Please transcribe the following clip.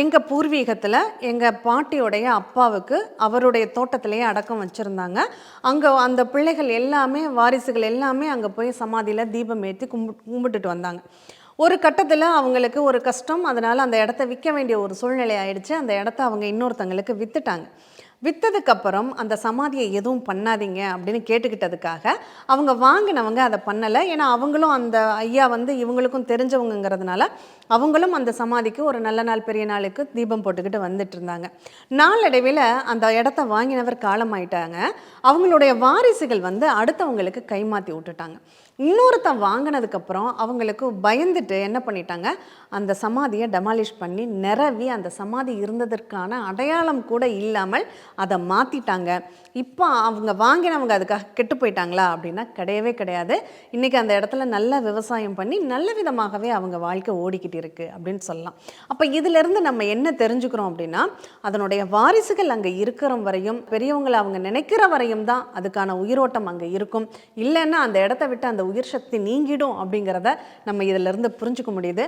எங்கள் பூர்வீகத்தில் எங்கள் பாட்டியோடைய அப்பாவுக்கு அவருடைய தோட்டத்திலேயே அடக்கம் வச்சுருந்தாங்க. அங்கே அந்த பிள்ளைகள் எல்லாமே வாரிசுகள் எல்லாமே அங்கே போய் சமாதியில் தீபம் ஏற்றி கும்பி கும்பிட்டுட்டு வந்தாங்க. ஒரு கட்டத்தில் அவங்களுக்கு ஒரு கஷ்டம் அதனால் அந்த இடத்த விற்க வேண்டிய ஒரு சூழ்நிலை ஆயிடுச்சு. அந்த இடத்த அவங்க இன்னொருத்தங்களுக்கு விற்றுட்டாங்க விற்றதுக்கப்புறம் அந்த சமாதியை எதுவும் பண்ணாதீங்க அப்படின்னு கேட்டுக்கிட்டதுக்காக அவங்க வாங்கினவங்க அதை பண்ணலை. ஏன்னா அவங்களும் அந்த ஐயா வந்து இவங்களுக்கும் தெரிஞ்சவங்கங்கிறதுனால அவங்களும் அந்த சமாதிக்கு ஒரு நல்ல நாள் பெரிய நாளுக்கு தீபம் போட்டுக்கிட்டு வந்துட்டு இருந்தாங்க. நாளடைவில் அந்த இடத்த வாங்கினவர் காலமாயிட்டாங்க. அவங்களுடைய வாரிசுகள் வந்து அடுத்தவங்களுக்கு கைமாற்றி விட்டுட்டாங்க. இன்னொருத்தன் வாங்கினதுக்கப்புறம் அவங்களுக்கு பயந்துட்டு என்ன பண்ணிட்டாங்க? அந்த சமாதியை டெமாலிஷ் பண்ணி நிரவி அந்த சமாதி இருந்ததற்கான அடையாளம் கூட இல்லாமல் அதை மாற்றிட்டாங்க இப்போ அவங்க வாங்கினவங்க அதுக்காக கெட்டு போயிட்டாங்களா அப்படின்னா கிடையவே கிடையாது. இன்றைக்கி அந்த இடத்துல நல்ல விவசாயம் பண்ணி நல்ல விதமாகவே அவங்க வாழ்க்கை ஓடிக்கிட்டு இருக்குது அப்படின்னு சொல்லலாம். அப்போ இதிலிருந்து நம்ம என்ன தெரிஞ்சுக்கிறோம் அப்படின்னா அதனுடைய வாரிசுகள் அங்கே இருக்கிற வரையும் பெரியவங்களை அவங்க நினைக்கிற வரையும் தான் அதுக்கான உயிரோட்டம் அங்கே இருக்கும். இல்லைன்னா அந்த இடத்த விட்டு அந்த உயிர் சக்தி நீங்கிடும் அப்படிங்கிறத நம்ம இதிலிருந்து புரிஞ்சுக்க முடியுது.